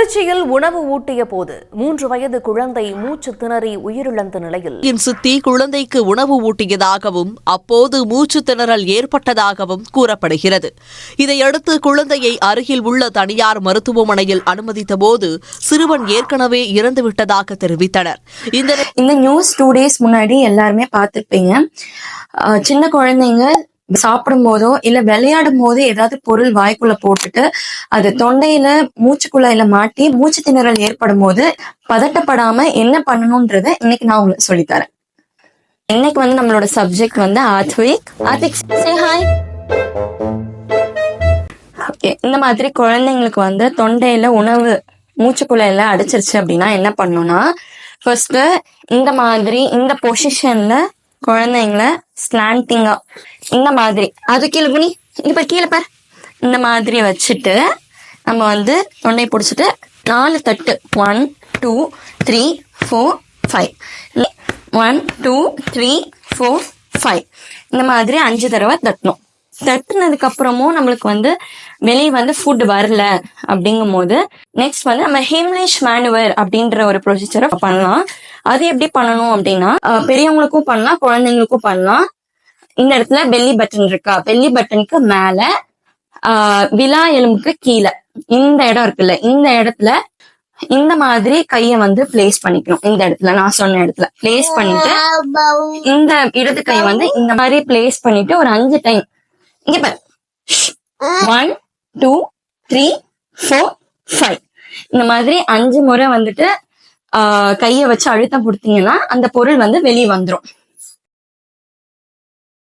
திருச்சியில் உணவு ஊட்டிய போது மூன்று வயது குழந்தை மூச்சு திணறி உயிரிழந்த நிலையில். என் சித்தி குழந்தைக்கு உணவு ஊட்டியதாகவும் அப்போது மூச்சு திணறல் ஏற்பட்டதாகவும் கூறப்படுகிறது. இதையடுத்து குழந்தையை அருகில் உள்ள தனியார் மருத்துவமனையில் அனுமதித்தபோது சிறுவன் ஏற்கனவே இறந்துவிட்டதாக தெரிவித்தனர். இந்த இந்த நியூஸ் டூ டேஸ் முன்னாடி எல்லாருமே பார்த்திருப்பீங்க. சின்ன குழந்தைங்க சாப்பிடும் போதோ இல்ல விளையாடும் போதோ ஏதாவது பொருள் வாய்க்குள்ள போட்டுட்டு அது தொண்டையில மூச்சுக்குள்ளாயில மாட்டி மூச்சு திணறல் ஏற்படும் போது பதட்டப்படாம என்ன பண்ணணும்ன்றத இன்னைக்கு நான் உங்களுக்கு சொல்லித்தரேன். இன்னைக்கு வந்து நம்மளோட சப்ஜெக்ட் வந்து Aadvik. Aadvik say hi okay இந்த மாதிரி குழந்தைங்களுக்கு வந்து தொண்டையில உணவு மூச்சுக்குள்ளையில அடைச்சிருச்சு அப்படின்னா என்ன பண்ணணும்னா ஃபர்ஸ்ட் இந்த மாதிரி இந்த பொசிஷன்ல குழந்தைங்கள ஸ்லாண்டிங்கா இந்த மாதிரி. அது கீழே குனி. இப்ப கீழே பார். இந்த மாதிரி வச்சுட்டு நம்ம வந்து தொண்டை பிடிச்சிட்டு நாலு தட்டு. One two three four five one two three four five இந்த மாதிரி அஞ்சு தடவை தட்டணும். தட்டுனதுக்கு அப்புறமும் நம்மளுக்கு வந்து வெளியே வந்து ஃபுட் வரல அப்படிங்கும் போது நெக்ஸ்ட் வந்து நம்ம ஹேம்லிஷ் மேனுவர் அப்படின்ற ஒரு ப்ரொசீஜரை பண்ணலாம். அது எப்படி பண்ணணும் அப்படின்னா பெரியவங்களுக்கும் பண்ணலாம் குழந்தைங்களுக்கும் பண்ணலாம். இந்த இடத்துல பெல்லி பட்டன் இருக்கா? பெல்லி பட்டனுக்கு மேல ஆஹ், விலா எலும்புக்கு கீழே. இந்த இடம் இருக்குல்ல இந்த இடத்துல இந்த மாதிரி கைய வந்து பிளேஸ் பண்ணிக்கணும். இந்த இடத்துல நான் சொன்ன இடத்துல. பிளேஸ் பண்ணிட்டு இந்த இடது கை வந்து இந்த மாதிரி பிளேஸ் பண்ணிட்டு ஒரு அஞ்சு டைம் இங்க பாரு. One two three four five இந்த மாதிரி அஞ்சு முறை வந்துட்டு கையை வச்சு அழுத்தம் கொடுத்தீங்கன்னா அந்த பொருள் வந்து வெளியே வந்துரும்.